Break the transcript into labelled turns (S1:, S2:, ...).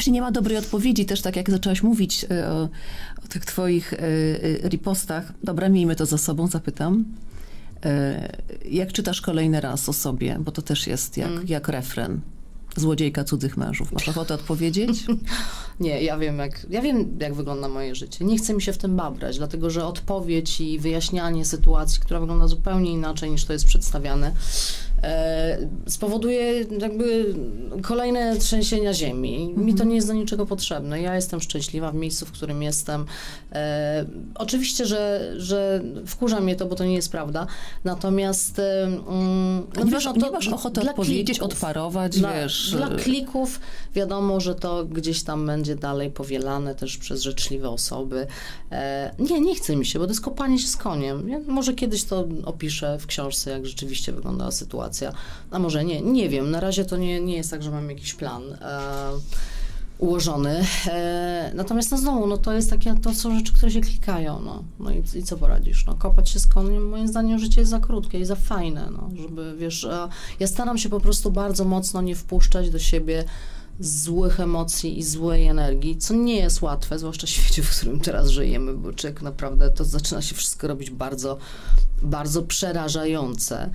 S1: Właśnie nie ma dobrej odpowiedzi też, tak jak zaczęłaś mówić e, o, o tych twoich e, e, ripostach. Dobra, miejmy to za sobą, zapytam. Jak czytasz kolejny raz o sobie, bo to też jest jak,
S2: Mm.
S1: jak refren. Złodziejka cudzych mężów. Masz ochotę odpowiedzieć?
S2: Nie, ja wiem, jak, ja wiem, jak wygląda moje życie. Nie chcę mi się w tym babrać, dlatego że odpowiedź i wyjaśnianie sytuacji, która wygląda zupełnie inaczej niż to jest przedstawiane, spowoduje jakby kolejne trzęsienia ziemi. Mi to nie jest do niczego potrzebne. Ja jestem szczęśliwa w miejscu, w którym jestem. E, oczywiście, że, że wkurza mnie to, bo to nie jest prawda. Natomiast e, mm, no
S1: nie, masz,
S2: to
S1: nie masz ochoty
S2: dla
S1: odpowiedzieć,
S2: klików.
S1: odparować,
S2: Dla,
S1: wiesz.
S2: dla
S1: e,
S2: klików wiadomo, że to gdzieś tam będzie dalej powielane też przez życzliwe osoby. E, nie, nie chce mi się, bo to jest kopanie się z koniem. Ja może kiedyś to opiszę w książce, jak rzeczywiście wyglądała sytuacja. A może nie, nie wiem. Na razie to nie, nie jest tak, że mam jakiś plan. E, ułożony. E, natomiast no znowu, no to jest takie, to są rzeczy, które się klikają, no. No i, i co poradzisz, no. Kopać się z koniem, moim zdaniem życie jest za krótkie i za fajne, no. Żeby, wiesz, e, ja staram się po prostu bardzo mocno nie wpuszczać do siebie złych emocji i złej energii, co nie jest łatwe, zwłaszcza w świecie, w którym teraz żyjemy, bo człowiek naprawdę to zaczyna się wszystko robić bardzo, bardzo przerażające.